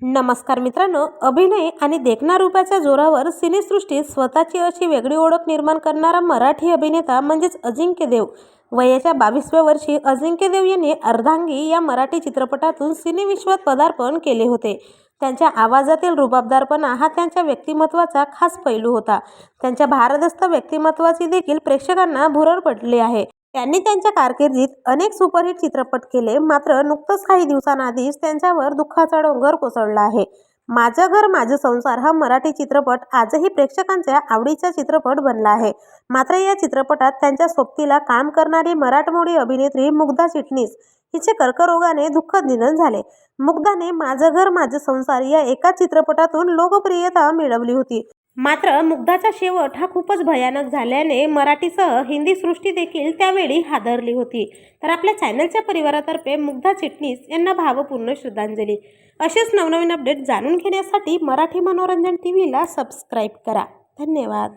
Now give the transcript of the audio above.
नमस्कार मित्रांनो अभिनय आणि देखणा रूपाच्या जोरावर सिनेसृष्टीत स्वतःची अशी वेगळी ओळख निर्माण करणारा मराठी अभिनेता म्हणजेच अजिंक्य देव. वयाच्या बावीसव्या वर्षी अजिंक्य देव यांनी अर्धांगी या मराठी चित्रपटातून सिनेविश्वात पदार्पण केले होते. त्यांच्या आवाजातील रुबाबदारपणा हा त्यांच्या व्यक्तिमत्वाचा खास पैलू होता. त्यांच्या भारदस्त व्यक्तिमत्वाची देखील प्रेक्षकांना भुरळ पडली आहे. त्यांनी त्यांच्या कारकिर्दीत अनेक सुपरहिट चित्रपट केले. मात्र नुकतंच काही दिवसांआधीच त्यांच्यावर दुःखाचा डोंगर कोसळला आहे. माझं घर माझं संसार हा मराठी चित्रपट आजही प्रेक्षकांच्या आवडीचा चित्रपट बनला आहे. मात्र या चित्रपटात त्यांच्या सोबतीला काम करणारी मराठमोळी अभिनेत्री मुग्धा चिटणीस हिचे कर्करोगाने दुःखद निधन झाले. मुग्धाने माझं घर माझं संसार या एका चित्रपटातून लोकप्रियता मिळवली होती. मात्र मुग्धाचा शेवट हा खूपच भयानक झाल्याने मराठीसह हिंदी सृष्टी देखील त्यावेळी हादरली होती. तर आपल्या चॅनलच्या परिवारातर्फे मुग्धा चिटणीस यांना भावपूर्ण श्रद्धांजली. असेच नवनवीन अपडेट जाणून घेण्यासाठी मराठी मनोरंजन टी व्हीला सबस्क्राईब करा. धन्यवाद.